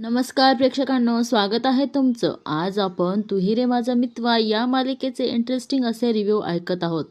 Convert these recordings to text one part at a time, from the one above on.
नमस्कार प्रेक्षकांनो स्वागत आहे तुमचं. आज आपण तुही रे माझा मित्वा या मालिकेचे इंटरेस्टिंग असे रिव्ह्यू ऐकत आहोत.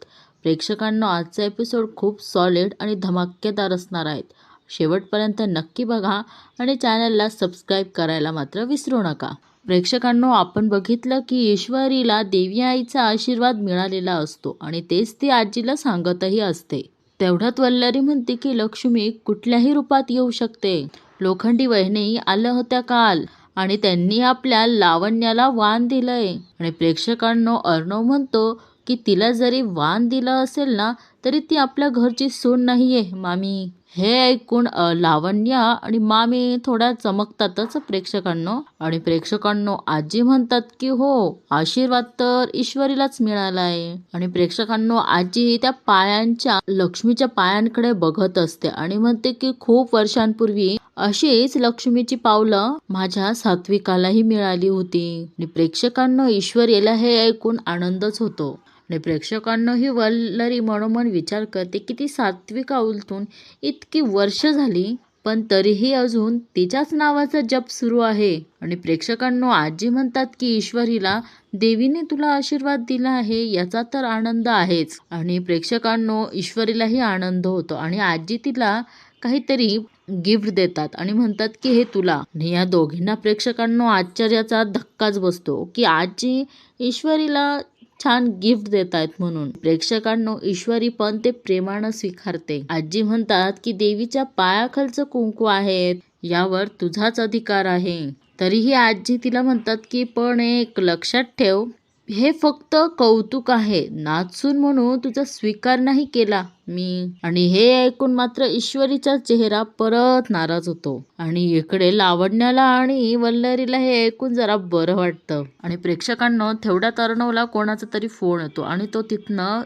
प्रेक्षकांनो आजचा एपिसोड खूप सॉलिड आणि धमाकेदार असणार आहेत शेवटपर्यंत नक्की बघा आणि चॅनलला सबस्क्राईब करायला मात्र विसरू नका. प्रेक्षकांनो आपण बघितलं की ईश्वरीला देवी आईचा आशीर्वाद मिळालेला असतो आणि तेच ती आजीला सांगतही असते. तेवढ्यात वल्लरी म्हणते की लक्ष्मी कुठल्याही रूपात येऊ शकते. लोखंडी वहिनी आल्या होत्या काल आणि त्यांनी आपल्या लावण्याला वाण दिलंय. आणि प्रेक्षकांनो अर्णव म्हणतो की तिला जरी वाण दिलं असेल ना तरी ती आपल्या घरची सून नाहीये मामी. हे ऐकून लावण्या आणि मामी थोड्या चमकतातच प्रेक्षकांनो. आणि प्रेक्षकांनो आजी म्हणतात की हो आशीर्वाद तर ईश्वरीलाच मिळालाय. आणि प्रेक्षकांनो आजी त्या पायांच्या लक्ष्मीच्या पायांकडे बघत असते आणि म्हणते की खूप वर्षांपूर्वी अशीच लक्ष्मीची पावलं माझ्या सात्विकालाही मिळाली होती. आणि प्रेक्षकांनो ईश्वरीला हे ऐकून आनंदच होतो. आणि प्रेक्षकांनो ही वल्लरी मनोमन विचार करते की ती सात्विका उलटून इतकी वर्ष झाली पण तरीही अजून तिच्याच नावाचा जप सुरू आहे. आणि प्रेक्षकांनो आजी म्हणतात की ईश्वरीला देवीने तुला आशीर्वाद दिला आहे याचा तर आनंद आहेच. आणि प्रेक्षकांनो ईश्वरीलाही आनंद होतो आणि आजी तिला काहीतरी गिफ्ट देतात आणि म्हणतात की हे तुला. या दोघींना प्रेक्षकांनो आश्चर्याचा धक्काच बसतो की आजी ईश्वरीला छान गिफ्ट देत आहेत म्हणून. प्रेक्षकांनो ईश्वरी पण ते प्रेमानं स्वीकारते. आजी म्हणतात की देवीच्या पायाखालचं कुंकू आहेत यावर तुझाच अधिकार आहे. तरीही आजी तिला म्हणतात की पण एक लक्षात ठेव हे फक्त कौतुक आहे. नाचून म्हणून तुझा स्वीकार नाही केला. मी आणि हे ऐकून मात्र ईश्वरीचा चेहरा परत नाराज होतो. आणि इकडे लावण्याला आणि वल्लरीला हे ऐकून जरा बरं वाटतं. आणि प्रेक्षकांना तेवढ्यात अर्णवला कोणाचा तरी फोन येतो आणि तो तिथनं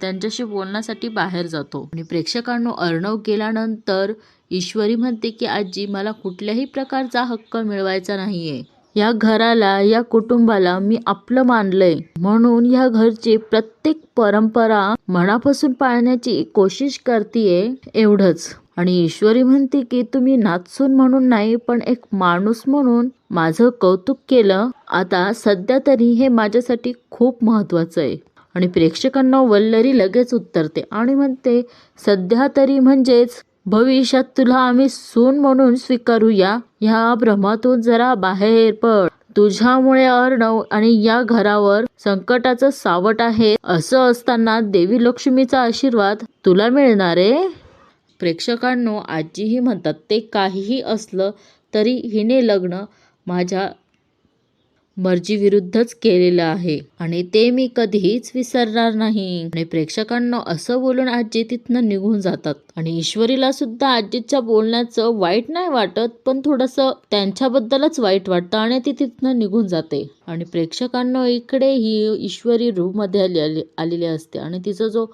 त्यांच्याशी बोलण्यासाठी बाहेर जातो. आणि प्रेक्षकांनो अर्णव गेल्यानंतर ईश्वरी म्हणते की आजी मला कुठल्याही प्रकारचा हक्क मिळवायचा नाहीये. या घराला या कुटुंबाला मी आपलं मानलंय. म्हणून या घरची प्रत्येक परंपरा मनापासून पाळण्याची कोशिश करतेय एवढंच. आणि ईश्वरी म्हणते की तुम्ही नाचून म्हणून नाही पण एक माणूस म्हणून माझं कौतुक केलं. आता सध्या तरी हे माझ्यासाठी खूप महत्वाचं आहे. आणि प्रेक्षकांना वल्लरी लगेच उत्तरते आणि म्हणते सध्या तरी म्हणजेच भविष्यात तुला आम्ही सून म्हणून स्वीकारूया. ह्या भ्रमातून जरा बाहेर पड. तुझ्यामुळे अर्णव आणि या घरावर संकटाचं सावट आहे. असं असताना देवी लक्ष्मीचा आशीर्वाद तुला मिळणार आहे? प्रेक्षकांनो आजीही म्हणतात ते काहीही असलं तरी हिने लग्न माझ्या मर्जीविरुद्धच केलेलं आहे. आणि ते मी कधीच विसरणार नाही. आणि प्रेक्षकांना असं बोलून आजी तिथनं निघून जातात. आणि ईश्वरीला सुद्धा आजीच्या बोलण्याचं वाईट नाही वाटत पण थोडंसं त्यांच्याबद्दलच वाईट वाटतं आणि ती तिथनं निघून जाते. आणि प्रेक्षकांना इकडे ही ईश्वरी रूममध्ये आली आलेली असते. आणि तिचा जो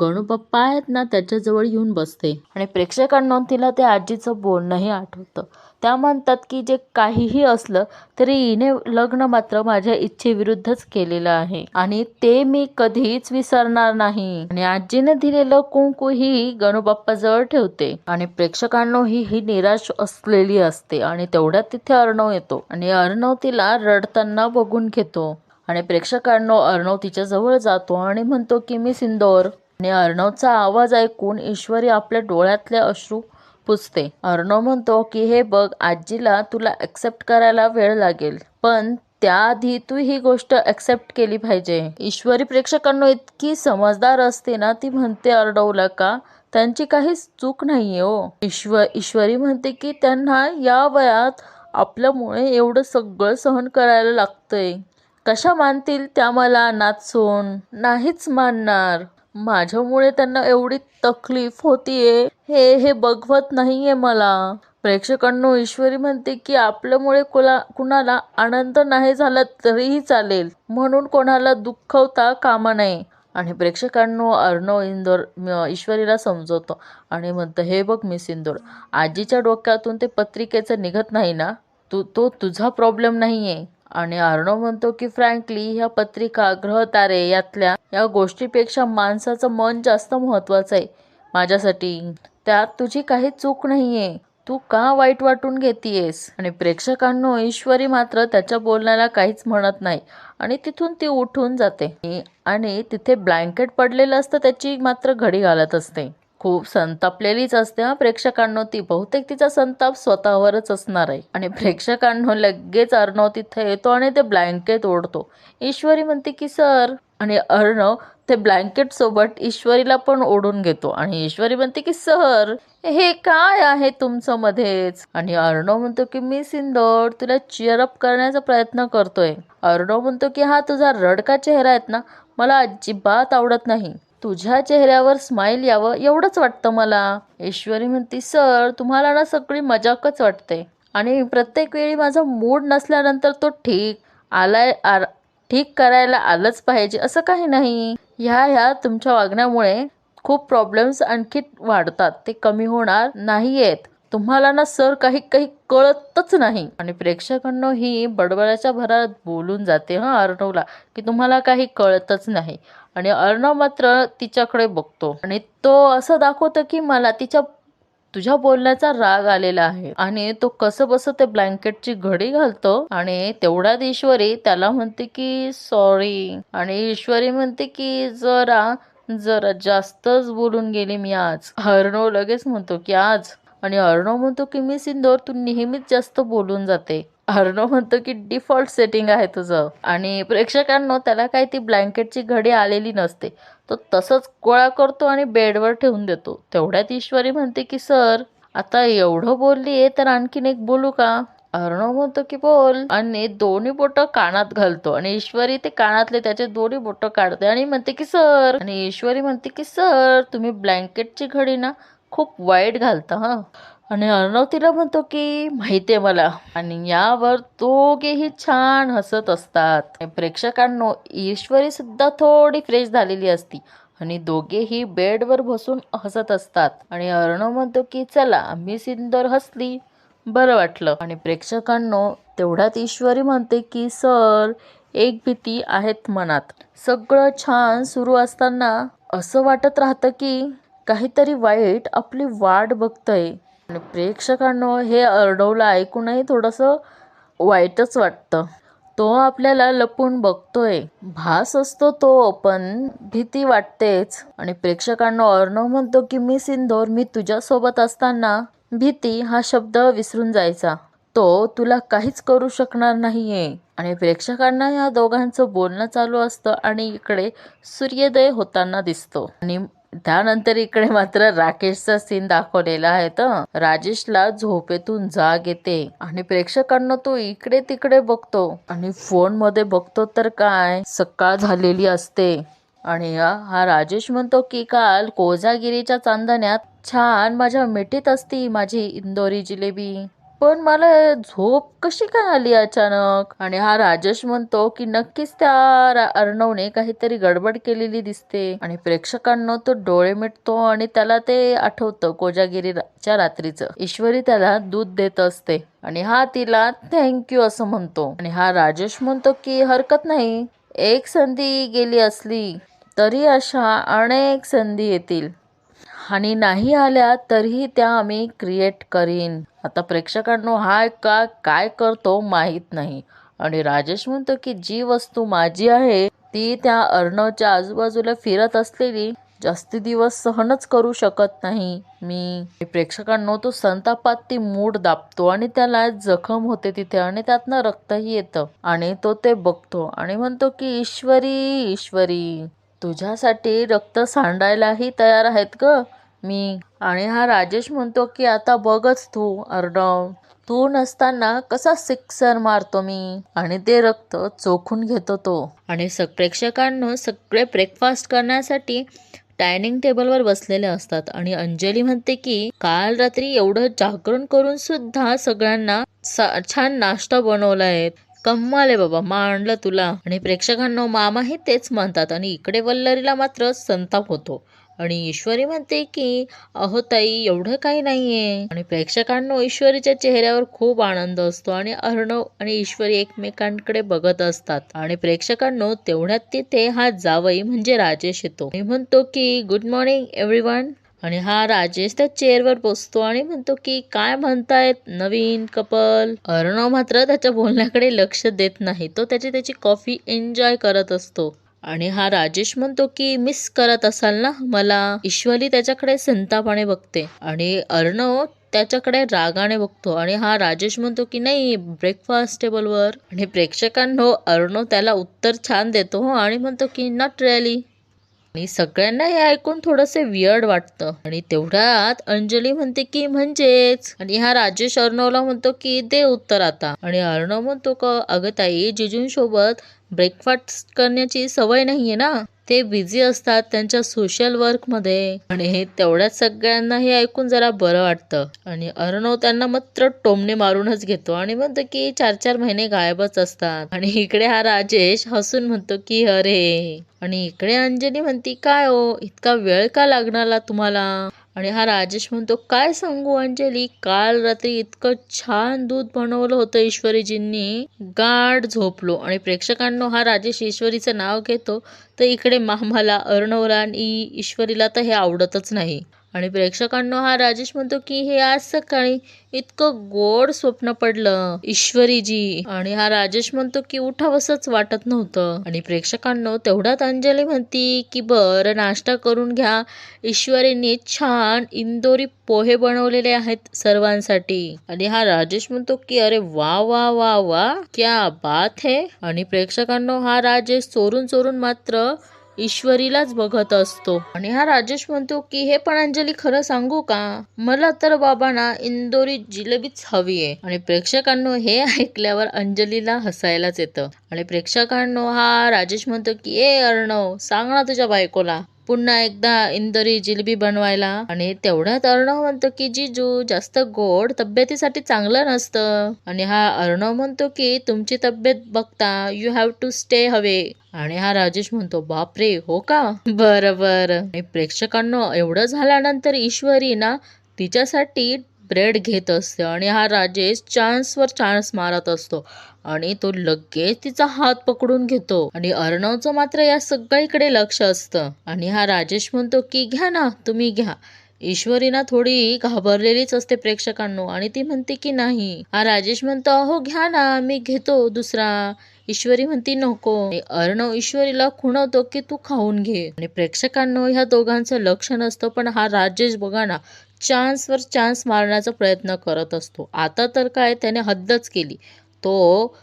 गणूपप्पा आहेत ना त्याच्याजवळ येऊन बसते. आणि प्रेक्षकांना तिला त्या आजीचं बोलणंही आठवतं. त्या म्हणतात की जे काहीही असलं तरी हिने लग्न मात्र माझ्या इच्छेविरुद्धच केलेलं आहे. आणि ते मी कधीच विसरणार नाही. आणि आजीने दिलेलं कुंकू ही गणूबाप्पाजवळ ठेवते. आणि प्रेक्षकांनो ही ही निराश असलेली असते. आणि तेवढ्यात तिथे अर्णव येतो. आणि अर्णव तिला रडताना बघून घेतो. आणि प्रेक्षकांनो अर्णव तिच्या जवळ जातो आणि म्हणतो की मी सिंदोर. आणि अर्णवचा आवाज ऐकून ईश्वरी आपल्या डोळ्यातले अश्रू पुसते. अर्णव म्हणतो की हे बघ आजीला तुला ऍक्सेप्ट करायला वेळ लागेल पण त्याआधी तू ही गोष्ट ऍक्सेप्ट केली पाहिजे. ईश्वरी प्रेक्षकांना इतकी समजदार असते ना ती म्हणते अर्णवला का? त्यांची काहीच चूक नाहीये हो. ईश्वर ईश्वरी म्हणते की त्यांना या वयात आपल्यामुळे एवढं सगळं सहन करायला लागतंय. कशा मानतील त्या मला नाचून? नाहीच मानणार. माझ्यामुळे त्यांना एवढी तकलीफ होतीये. हे हे बघवत नाहीये मला. प्रेक्षकांनो ईश्वरी म्हणते की आपल्यामुळे कुला कुणाला आनंद नाही झाला तरीही चालेल. म्हणून कोणाला दुःखवता कामा नये. आणि प्रेक्षकांनो अर्णव इंदोर ईश्वरीला समजवतो. आणि म्हणतं हे बघ मिस इंदोर आजीच्या डोक्यातून ते पत्रिकेचं निघत नाही ना? तू तो तुझा प्रॉब्लेम नाही आहे आणि अर्णव म्हणतो की फ्रँकली ह्या पत्रिका ग्रहतारे यातल्या या गोष्टीपेक्षा माणसाचं मन जास्त महत्वाचं आहे माझ्यासाठी. त्यात तुझी काही चूक नाही आहे तू का वाईट वाटून घेतीयेस? आणि प्रेक्षकांनो ईश्वरी मात्र त्याच्या बोलण्याला काहीच म्हणत नाही आणि तिथून ती उठून जाते. आणि तिथे ब्लँकेट पडलेलं असतं त्याची मात्र घडी घालत असते. खूप संतापलेलीच असते हा. प्रेक्षकांनो ती बहुतेक तिचा संताप स्वतःवरच असणार आहे. आणि प्रेक्षकांनो लगेच अर्णव तिथे येतो आणि ते ब्लँकेट ओढतो. ईश्वरी म्हणते की सर आणि अर्णव ते ब्लँकेट सोबत ईश्वरीला पण ओढून घेतो. आणि ईश्वरी म्हणते की सर हे काय आहे तुमचं मध्येच? आणि अर्णव म्हणतो की मी सिंदोर तुला चिअरअप करण्याचा प्रयत्न करतोय. अर्णव म्हणतो की हा तुझा रडका चेहरा आहेत ना मला अजिबात आवडत नाही. तुझ्या चेहऱ्यावर स्माइल यावं एवढंच वाटतं मला. ऐश्वरी म्हणती सर तुम्हाला ना सगळी मजाकच वाटते. आणि प्रत्येक वेळी माझा मूड नसल्यानंतर तो ठीक आलाय आर ठीक करायला आलंच पाहिजे असं काही नाही. ह्या ह्या तुमच्या वागण्यामुळे खूप प्रॉब्लेम्स आणखी वाढतात. ते कमी होणार नाहीयेत. तुम्हाला ना सर काही काही कळतच नाही. आणि प्रेक्षकांनो ही बडबडाच्या भरात बोलून जाते हा अर्णवला की तुम्हाला काही कळतच नाही. आणि अर्णव मात्र तिच्याकडे बघतो. आणि तो असं दाखवतो की मला तिच्या तुझ्या बोलण्याचा राग आलेला आहे. आणि तो कसं बस ते ब्लँकेटची घडी घालतो. आणि तेवढ्यात ईश्वरी त्याला म्हणते की सॉरी. आणि ईश्वरी म्हणते की जरा जरा जास्तच बोलून गेली मी आज. अर्णव लगेच म्हणतो की आज आणि अर्णव म्हणतो की मी सिंदोर तू नेहमीच जास्त बोलून जाते. अर्णव म्हणतो की डिफॉल्ट सेटिंग आहे तुझं. आणि प्रेक्षकांना त्याला काही ती ब्लँकेटची घडी आलेली नसते. तो तसंच गोळा करतो आणि बेडवर ठेवून देतो. तेवढ्यात ईश्वरी म्हणते की सर आता एवढं बोलली तर आणखीन एक बोलू का? अर्णव म्हणतो की बोल. आणि दोन्ही बोट कानात घालतो. आणि ईश्वरी ते कानातले त्याचे दोन्ही बोट काढते आणि म्हणते की सर. आणि ईश्वरी म्हणते की सर तुम्ही ब्लँकेटची घडी ना खूप वाईट घालतं हा. आणि अर्णव तिला म्हणतो की माहिती आहे मला. आणि यावर दोघेही छान हसत असतात. प्रेक्षकांनो ईश्वरी सुद्धा थोडी फ्रेश झालेली असती. आणि दोघेही बेडवर बसून हसत असतात. आणि अर्णव म्हणतो की चला आम्ही सिंदर हसली. बरं वाटलं. आणि प्रेक्षकांनो तेवढ्यात ईश्वरी म्हणते की सर एक भीती आहेत मनात. सगळं छान सुरू असताना असं वाटत राहतं की काहीतरी वाईट आपली वाट बघतंय. आणि प्रेक्षकांनो हे अर्णवला ऐकूनही थोडंसं वाईटच वाटतं. तो आपल्याला लपून बघतोय. भास असतो तो पण भीती वाटतेच. आणि प्रेक्षकांना अर्णव म्हणतो की मी सिंदोर मी तुझ्यासोबत असताना भीती हा शब्द विसरून जायचा. तो तुला काहीच करू शकणार नाहीये. आणि प्रेक्षकांना या दोघांचं बोलणं चालू असतं आणि इकडे सूर्योदय होताना दिसतो. आणि त्यानंतर इकडे मात्र राकेशचा सीन दाखवलेला आहे तर राजेशला झोपेतून जाग येते आणि प्रेक्षकांना तो इकडे तिकडे बघतो. आणि फोनमध्ये बघतो तर काय? सकाळ झालेली असते. आणि हा राजेश म्हणतो की काल कोजागिरीच्या चांदण्यात छान माझ्या मिठीत असती माझी इंदोरी जिलेबी. पण मला झोप कशी काय आली अचानक? आणि हा राजेश म्हणतो की नक्कीच त्या अर्णवने काहीतरी गडबड केलेली दिसते. आणि प्रेक्षकांना तो डोळे मिटतो आणि त्याला ते आठवतं कोजागिरीच्या रात्रीचं. ईश्वरी त्याला दूध देत असते. आणि हा तिला थँक्यू असं म्हणतो. आणि हा राजेश म्हणतो की हरकत नाही. एक संधी गेली असली तरी अशा अनेक संधी येतील. आणि नाही आल्या तरीही त्या आम्ही क्रिएट करीन. आता प्रेक्षकांनो हा का काय करतो माहीत नाही. आणि राजेश म्हणतो की जी वस्तू माझी आहे ती त्या अर्णवच्या आजूबाजूला फिरत असलेली जास्ती दिवस सहनच करू शकत नाही मी. प्रेक्षकांनो तो संतापात ती मूड दाबतो आणि त्याला जखम होते तिथे आणि त्यातनं रक्तही येतं. आणि तो ते बघतो आणि म्हणतो की ईश्वरी ईश्वरी तुझ्यासाठी रक्त सांडायलाही तयार आहेत ग. मी. आणि हा राजेश म्हणतो की आता बघच तू अर्णव. तू नसताना कसा सिक्सर मारतो मी. आणि ते रक्त चोखून घेतो तो. आणि स प्रेक्षकांना सगळे ब्रेकफास्ट करण्यासाठी डायनिंग टेबलवर बसलेले असतात. आणि अंजली म्हणते की काल रात्री एवढं जागरण करून सुद्धा सगळ्यांना छान नाश्ता बनवलाय. कम्माल आहे बाबा मांडलं तुला. आणि प्रेक्षकांना मामाही तेच म्हणतात. आणि इकडे वल्लरीला मात्र संताप होतो. आणि ईश्वरी म्हणते की अहो ताई एवढं काही नाहीये. आणि प्रेक्षकांना ईश्वरीच्या चेहऱ्यावर खूप आनंद असतो आणि अर्णव आणि ईश्वरी एकमेकांकडे बघत असतात. आणि प्रेक्षकांनो तेवढ्यात तिथे हा जावई म्हणजे राजेश येतो. मी म्हणतो की गुड मॉर्निंग एव्हरीवन आणि हा राजेश त्या चेअरवर बसतो आणि म्हणतो की काय म्हणतायत नवीन कपल? अर्णव मात्र त्याच्या बोलण्याकडे लक्ष देत नाही. तो त्याची त्याची कॉफी एन्जॉय करत असतो. आणि हा राजेश म्हणतो की मिस करत असाल ना मला? ईश्वरी त्याच्याकडे संतापाने बघते आणि अर्णव त्याच्याकडे रागाने बघतो. आणि हा राजेश म्हणतो की नाही ब्रेकफास्ट टेबलवर आणि प्रेक्षकांनो अर्णव त्याला उत्तर छान देतो आणि म्हणतो की नॉट रॅली आणि सगळ्यांना हे ऐकून थोडंसं वियर्ड वाटतं. आणि तेवढ्यात अंजली म्हणते की म्हणजेच. आणि हा राजेश अर्णवला म्हणतो की दे उत्तर आता. आणि अर्णव म्हणतो का अगं ताई जिजूंसोबत ब्रेकफास्ट करण्याची सवय नाहीये ना? ते बिझी असतात त्यांच्या सोशल वर्कमध्ये. आणि हे तेवढ्याच सगळ्यांना हे ऐकून जरा बरं वाटतं. आणि अर्णव त्यांना मात्र टोमणे मारूनच घेतो. आणि म्हणतो की चार चार महिने गायबच असतात. आणि इकडे हा राजेश हसून म्हणतो की अरे. आणि इकडे अंजली म्हणती काय हो? इतका वेळ का लागणार तुम्हाला? आणि हा राजेश म्हणतो काय सांगू अंजली? काल रात्री इतकं छान दूध बनवलं होतं ईश्वरीजींनी. गाढ झोपलो आणि प्रेक्षकांनो हा राजेश ईश्वरीचं नाव घेतो तर इकडे मामाला अर्णवला आणि ईश्वरीला तर हे आवडतच नाही. आणि प्रेक्षकांनो हा राजेश म्हणतो की हे आज सकाळी इतकं गोड स्वप्न पडलं ईश्वरीजी. आणि हा राजेश म्हणतो की उठावसच वाटत नव्हतं. आणि प्रेक्षकांनो तेवढ्यात अंजली म्हणती की बरं नाश्ता करून घ्या. ईश्वरींनी छान इंदोरी पोहे बनवलेले आहेत सर्वांसाठी. आणि हा राजेश म्हणतो की अरे वा वा वा वा क्या बात है. आणि प्रेक्षकांनो हा राजेश चोरून चोरून मात्र ईश्वरीलाच बघत असतो. आणि हा राजेश म्हणतो की हे पण अंजली खरं सांगू का? मला तर बाबा ना इंदोरी जिलेबीच हवी आहे आणि प्रेक्षकांनो हे ऐकल्यावर अंजलीला हसायलाच येतं. आणि प्रेक्षकांनो हा राजेश म्हणतो की ए अर्णव सांग ना तुझ्या बायकोला. पुन्हा एकदा इंदोरी जिलेबी बनवायला. आणि तेवढ्यात अर्णव म्हणतो की जिजू जास्त गोड तब्येतीसाठी चांगलं नसतं. आणि हा अर्णव म्हणतो की तुमची तब्येत बघता यू हॅव टू स्टे हवे आणि हा राजेश म्हणतो बापरे हो का? बरं बरं आणि प्रेक्षकांनो एवढं झाल्यानंतर ईश्वरी ना तिच्यासाठी ब्रेड घेत असते. आणि हा राजेश चान्सवर चान्स मारत असतो. आणि तो लगेच तिचा हात पकडून घेतो. आणि अर्णवचं मात्र या सगळीकडे लक्ष असतं. आणि हा राजेश म्हणतो की घ्या ना तुम्ही घ्या. ईश्वरीना थोडी घाबरलेलीच असते प्रेक्षकांनो. आणि ती म्हणते की नाही. हा राजेश म्हणतो अहो घ्या ना मी घेतो दुसरा. ईश्वरी म्हणती नको. अर्णव ईश्वरीला खुणवतो की तू खाऊन घे. आणि प्रेक्षकांनो ह्या दोघांचं लक्ष नसतं पण हा राजेश बघा ना चान्सवर चान्स मारण्याचा प्रयत्न करत असतो. आता तर काय त्याने हद्दच केली. तो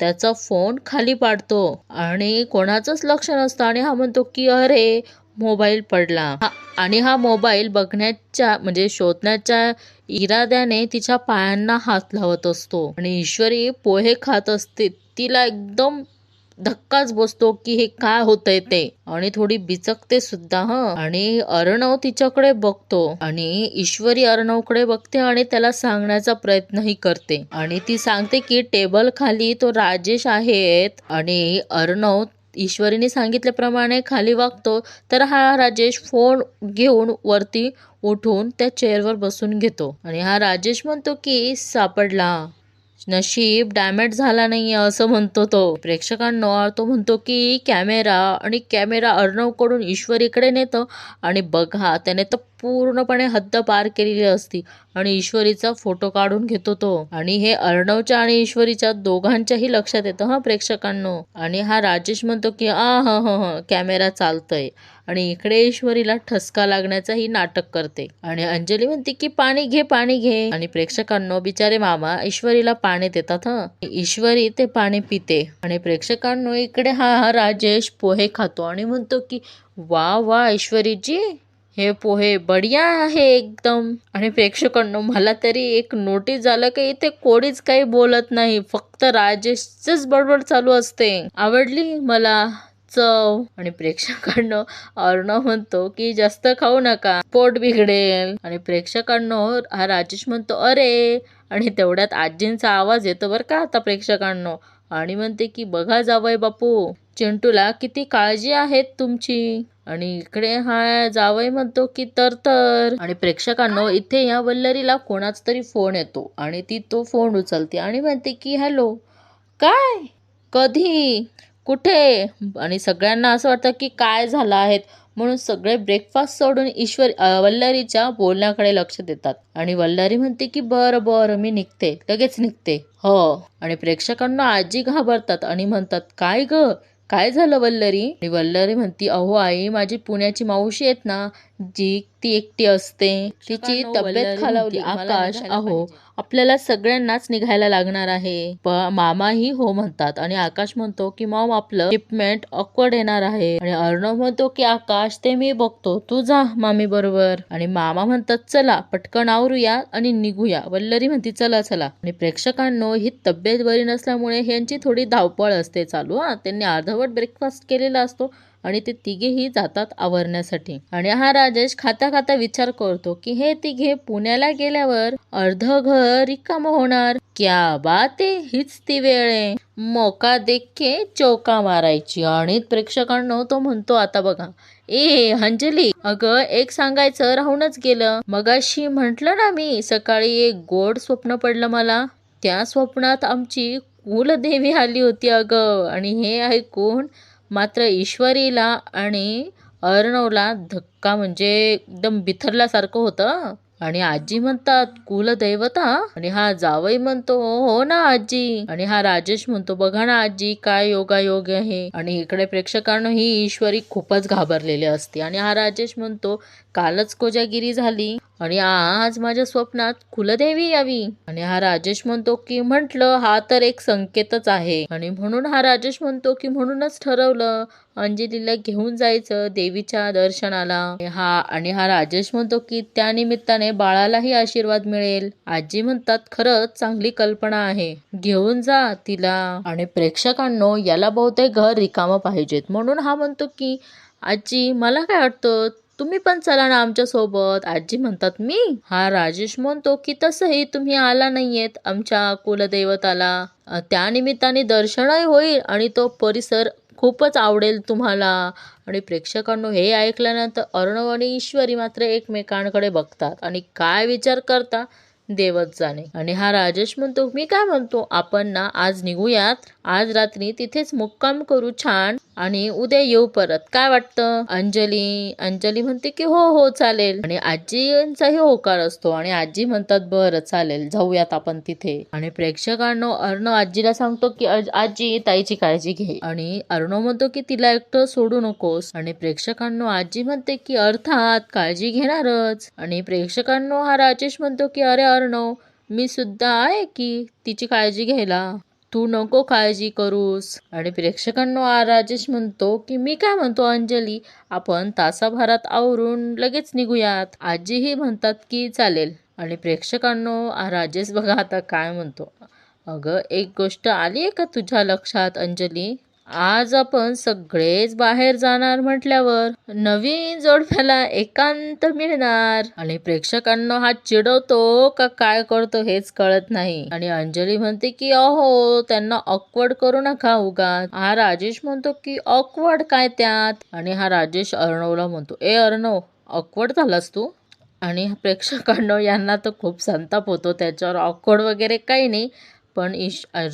त्याचा फोन खाली पाडतो आणि कोणाचंच लक्ष नसतं. आणि हा म्हणतो की अरे मोबाईल पडला. आणि हा मोबाईल बघण्याच्या म्हणजे शोधण्याच्या इराद्याने तिच्या पायांना हात लावत असतो. आणि ईश्वरी पोहे खात असते तिला एकदम धक्काच बसतो की हे काय होतंय ते. आणि थोडी बिचकते सुद्धा ह. आणि अर्णव तिच्याकडे बघतो. आणि ईश्वरी अर्णवकडे बघते आणि त्याला सांगण्याचा प्रयत्नही करते. आणि ती सांगते की टेबल खाली तो राजेश आहेत आणि अर्णव ईश्वरीने सांगितल्याप्रमाणे खाली वागतो. तर हा राजेश फोन घेऊन वरती उठून त्या चेअरवर बसून घेतो. आणि हा राजेश म्हणतो की सापडला. नशीब डॅमेज झाला नाही असं म्हणतो तो. प्रेक्षकांनो तो म्हणतो की कॅमेरा आणि कॅमेरा अर्णवकडून ईश्वरीकडे नेतो आणि बघा त्याने तर पूर्णपणे हद्द पार केलेली असती आणि ईश्वरीचा फोटो काढून घेतो तो. आणि हे अर्णवच्या आणि ईश्वरीच्या दोघांच्याही लक्षात येतं हा प्रेक्षकांनो. आणि हा राजेश म्हणतो की आ ह कॅमेरा चालतोय. आणि इकडे ईश्वरीला ठसका लागण्याचाही नाटक करते. आणि अंजली म्हणते की पाणी घे पाणी घे. आणि प्रेक्षकांनो बिचारे मामा ईश्वरीला पाणी देतात हा. ईश्वरी ते पाणी पिते. आणि प्रेक्षकांनो इकडे हा हा राजेश पोहे खातो. आणि म्हणतो की वा वा ईश्वरीजी हे पोहे बढिया आहे एकदम. आणि प्रेक्षकांनो मला तरी एक नोटीस झालं की इथे कोणीच काही बोलत नाही. फक्त राजेशच बडबड चालू असते. आवडली मला. चव. आणि प्रेक्षकांनो अर्णव म्हणतो की जास्त खाऊ नका पोट बिघडेल. आणि प्रेक्षकांनो हा राजेश म्हणतो अरे. आणि तेवढ्यात आजींचा आवाज येतो बरं का आता प्रेक्षकांनो. आणि म्हणते की बघा जावय बापू चिंटूला किती काळजी आहेत तुमची. आणि इकडे हा जावई म्हणतो की तर तर. आणि प्रेक्षकांनो इथे या वल्लरीला कोणाचा तरी फोन येतो. आणि ती तो फोन उचलते आणि म्हणते की हॅलो काय? कधी? कुठे? आणि सगळ्यांना असं वाटतं की काय झालं आहेत? म्हणून सगळे ब्रेकफास्ट सोडून ईश्वर अ, वल्लरीच्या बोलण्याकडे लक्ष देतात. आणि वल्लरी म्हणते की बरं बरं मी निघते. लगेच निघते. हो. आणि प्रेक्षकांना आजी घाबरतात आणि म्हणतात काय ग? काय झालं वल्लरी? आणि वल्लरी म्हणती अहो आई माझी पुण्याची मावशी आहेत ना जी ती एकटी असते तिची तब्येत खालावली आकाश अहो आपल्याला सगळ्यांनाच निघायला लागणार आहे. प- मामाही हो म्हणतात आणि आकाश म्हणतो की मॉम आपलं शिपमेंट ऑकवर्ड येणार आहे. आणि अर्णव म्हणतो की आकाश ते मी बघतो. तू जा मामी बरोबर. आणि मामा म्हणतात चला पटकन आवरूया आणि निघूया. वल्लरी म्हणती चला चला. आणि प्रेक्षकांनो ही तब्येत बरी नसल्यामुळे ह्यांची थोडी धावपळ असते चालू हा. त्यांनी अर्धवट ब्रेकफास्ट केलेला असतो. आणि ते तिघेही जातात आवरण्यासाठी. आणि हा राजेश खाता खाता विचार करतो की हे तिघे पुण्याला गेल्यावर अर्ध घर रिकाम होणार. क्या बात आहे हीच ती वेळ आहे. मोका देखे चौका मारायची. आणि प्रेक्षकांनो तो म्हणतो आता बघा. ए अंजली अगं एक सांगायचं राहूनच गेलं. मगाशी म्हंटल ना मी सकाळी एक गोड स्वप्न पडलं मला. त्या स्वप्नात आमची कुलदेवी आली होती अगं. आणि हे ऐकून मात्र ईश्वरीला आणि अर्णवला धक्का म्हणजे एकदम बिथरल्यासारखं होतं आणि आजी म्हणतात कुलदैवता आणि हा जावई म्हणतो हो ना आजी. आणि हा राजेश म्हणतो बघा ना आजी काय योगायोग आहे. आणि इकडे प्रेक्षकांना ही ईश्वरी खूपच घाबरलेली असते. आणि हा राजेश म्हणतो कालच कोजागिरी झाली आणि आज माझ्या स्वप्नात कुलदेवी यावी. आणि हा राजेश म्हणतो की म्हंटल हा तर एक संकेतच आहे. आणि म्हणून हा राजेश म्हणतो की म्हणूनच ठरवलं अंजलीला घेऊन जायचं देवीच्या दर्शनाला. हा आणि हा राजेश म्हणतो की त्या निमित्ताने बाळालाही आशीर्वाद मिळेल. आजी म्हणतात खरंच चांगली कल्पना आहे. घेऊन जा तिला. आणि प्रेक्षकांनो याला बहुतेक घर रिकामं पाहिजेत. म्हणून हा म्हणतो की आजी मला काय वाटतं? तुम्ही पण चला ना आमच्यासोबत. आजी म्हणतात मी? हा राजेश म्हणतो की तसंही तुम्ही आला नाहीयेत आमच्या कुलदैवताला. त्या निमित्ताने दर्शनही होईल आणि तो परिसर खूपच आवडेल तुम्हाला. आणि प्रेक्षकांनो हे ऐकल्यानंतर अर्णव आणि ईश्वरी मात्र एकमेकांकडे बघतात आणि काय विचार करता देवच जाणे. आणि हा राजेश म्हणतो मी काय म्हणतो? आपण ना आज निघूयात. आज रात्री तिथेच मुक्काम करू छान आणि उद्या येऊ परत. काय वाटतं? अंजली अंजली म्हणते की हो हो चालेल. आणि आजींचाही होकार असतो आणि आजी म्हणतात बरं चालेल जाऊयात आपण तिथे. आणि प्रेक्षकांनो अर्णव आजीला सांगतो की आजी ताईची काळजी घे. आणि अर्णव म्हणतो की तिला एकटं सोडू नकोस. आणि प्रेक्षकांनो आजी म्हणते की अर्थात काळजी घेणारच. आणि प्रेक्षकांनो हा राजेश म्हणतो की अरे अर्णव मी सुद्धा आहे की तिची काळजी घ्यायला. तू नको काळजी करूस. आणि प्रेक्षकांनो राजेश म्हणतो की मी काय म्हणतो अंजली आपण तासाभरात आवरून लगेच निघूयात. आजीही म्हणतात की चालेल. आणि प्रेक्षकांनो राजेश बघा आता काय म्हणतो. अगं एक गोष्ट आली आहे का तुझ्या लक्षात अंजली? आज आपण सगळेच बाहेर जाणार म्हटल्यावर नवीन जोडप्याला एकांत मिळणार. आणि प्रेक्षकांना हा चिडवतो का काय करतो हेच कळत नाही. आणि अंजली म्हणते की अहो त्यांना ऑकवर्ड करू नका उगा हा राजेश म्हणतो की ऑकवर्ड काय त्यात? आणि हा राजेश अर्णवला म्हणतो ए अर्णव ऑकवर्ड झालास तू? आणि प्रेक्षकांनो यांना तर खूप संताप होतो त्याच्यावर ऑकवर्ड वगैरे काही नाही. पण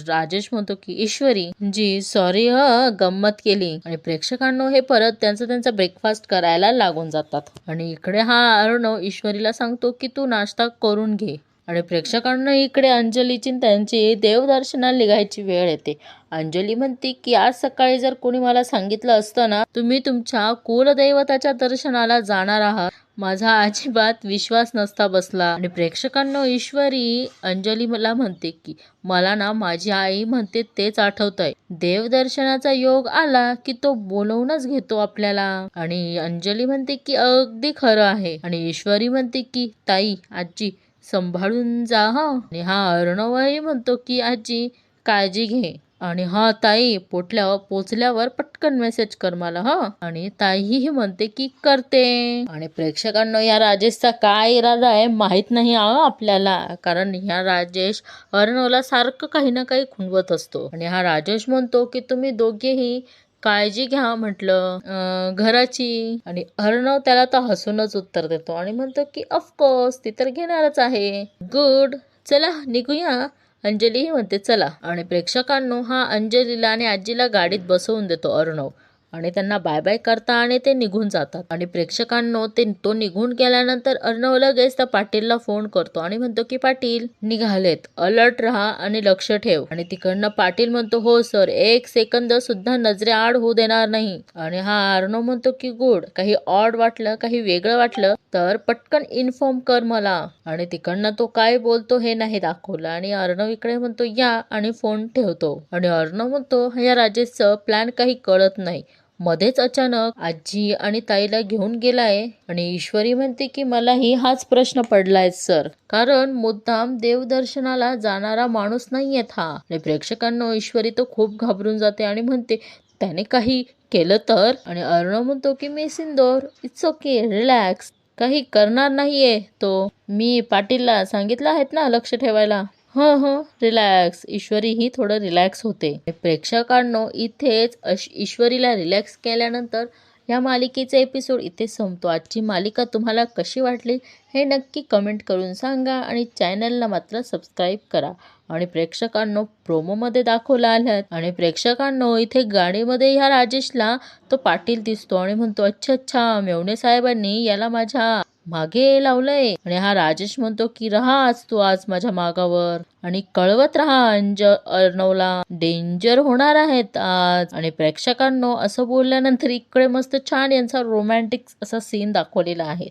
राजेश म्हणतो की ईश्वरी जी सॉरी ह गंमत केली आणि प्रेक्षकांनो हे परत त्यांचा त्यांचा ब्रेकफास्ट करायला लागून जातात. आणि इकडे हा अर्णव ईश्वरीला सांगतो की तू नाश्ता करून घे. आणि प्रेक्षकांना इकडे अंजलीची त्यांची देवदर्शनाला निघायची वेळ येते. अंजली म्हणते की आज सकाळी जर कोणी मला सांगितलं असतं ना तुम्ही तुमच्या कुलदैवताच्या दर्शनाला जाणार आहात माझा अजिबात विश्वास नसता बसला. आणि प्रेक्षकांना ईश्वरी अंजली मला म्हणते की मला ना माझी आई म्हणते तेच आठवतंय. देवदर्शनाचा योग आला की तो बोलवूनच घेतो आपल्याला. आणि अंजली म्हणते की अगदी खरं आहे. आणि ईश्वरी म्हणते की ताई आजी सांभाळून जा हा. आणि हा अर्णवही म्हणतो की आजी काळजी घे. आणि हा ताई पोटल्यावर पोचल्यावर पटकन मेसेज कर मला हा? आणि ताईही म्हणते की करते. आणि प्रेक्षकांना या राजेशचा काय इरादा आहे माहीत नाही आपल्याला. कारण ह्या राजेश अर्णवला सारखं काही ना काही खुणवत असतो. आणि हा राजेश म्हणतो की तुम्ही दोघेही काळजी घ्या म्हटलं घराची. आणि अर्णव त्याला तर हसूनच उत्तर देतो आणि म्हणतो की ऑफकोर्स ती तर घेणारच आहे. गुड चला निघूया. अंजलीही म्हणते चला. आणि प्रेक्षकांनो हा अंजलीला आणि आजीला गाडीत बसवून देतो अर्णव. आणि त्यांना बाय बाय करता आणि ते निघून जातात. आणि प्रेक्षकांनो ते तो निघून गेल्यानंतर अर्णव लगेच त्या पाटीलला फोन करतो आणि म्हणतो की पाटील निघालेत. अलर्ट राहा आणि लक्ष ठेव. आणि तिकडनं पाटील म्हणतो हो सर एक सेकंद सुद्धा नजरे आड होऊ देणार नाही. आणि हा अर्णव म्हणतो की गुड. काही ऑड वाटलं काही वेगळं वाटलं तर पटकन इन्फॉर्म कर मला. आणि तिकडनं तो काय बोलतो हे नाही दाखवलं. आणि अर्णव इकडे म्हणतो या आणि फोन ठेवतो. आणि अर्णव म्हणतो या राजेशचं प्लॅन काही कळत नाही. मध्येच अचानक आजी आणि ताईला घेऊन गेलाय आणि ईश्वरी म्हणते की मलाही हाच प्रश्न पडलाय सर. कारण मुद्दाम देवदर्शनाला जाणारा माणूस नाहीयेत हा. आणि प्रेक्षकांना ईश्वरी तो खूप घाबरून जाते आणि म्हणते त्याने काही केलं तर? आणि अरुणा म्हणतो की मी सिंदोर इट्स ओके रिलॅक्स काही करणार नाहीये तो. मी पाटीलला सांगितलं आहेत ना लक्ष ठेवायला? हो हो रिलॅक्स ईश्वरी ही थोडं रिलॅक्स होते. प्रेक्षकांनो इथेच अश ईश्वरीला रिलॅक्स केल्यानंतर या मालिकेचा एपिसोड इथे संपतो. आजची मालिका तुम्हाला कशी वाटली हे नक्की कमेंट करून सांगा आणि चॅनलला मात्र सबस्क्राईब करा. आणि प्रेक्षकांनो प्रोमोमध्ये दाखवला आल्यात आणि प्रेक्षकांनो इथे गाडीमध्ये ह्या राजेशला तो पाटील दिसतो आणि म्हणतो अच्छा अच्छा मेवणे साहेबांनी याला माझ्या मागे लावलंय. आणि हा राजेश म्हणतो की राहाच तू आज माझ्या मागावर. आणि कळवत राहा अंज अर्णवला डेंजर होणार आहेत आज. आणि प्रेक्षकांनो असं बोलल्यानंतर इकडे मस्त छान यांचा रोमॅन्टिक असा सीन दाखवलेला आहे.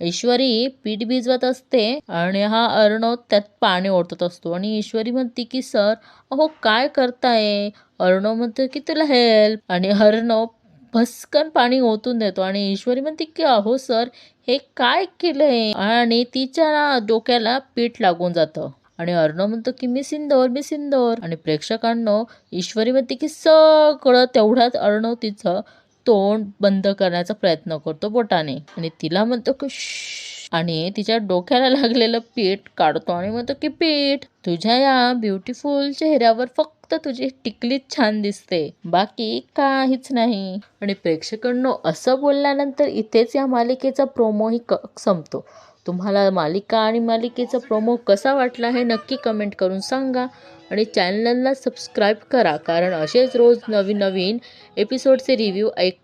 ईश्वरी पीठ भिजवत असते आणि हा अर्णव त्यात पाणी ओढत असतो. आणि ईश्वरी म्हणते की सर अहो काय करताय? अर्णव म्हणतो की तुला हेल्प आणि अर्णव भस्कन पाणी ओतून देतो. आणि ईश्वरी म्हणते की अहो सर हे काय केलंय? आणि तिच्या डोक्याला पीठ लागून जातं. आणि अर्णव म्हणतो की मी सिंदोर मी सिंदोर. आणि प्रेक्षकांनो ईश्वरी म्हणते की सगळं तेवढ्यात अर्णव तिचं तोंड बंद करण्याचा प्रयत्न करतो बोटाने. आणि तिला म्हणतो की आणि तिच्या डोक्याला लागलेलं पीठ काढतो आणि म्हणतो की पीठ तुझ्या या ब्युटिफुल चेहऱ्यावर फक्त तुझी टिकलीच छान दिसते. बाकी काहीच नाही. आणि प्रेक्षकांनो असं बोलल्यानंतर इथेच या मालिकेचा प्रोमोही क संपतो. तुम्हाला मालिका आणि मालिकेचा प्रोमो कसा वाटला हे नक्की कमेंट करून सांगा आणि चॅनलला सबस्क्राईब करा. कारण असेच रोज नवीन नवीन एपिसोडचे रिव्ह्यू ऐक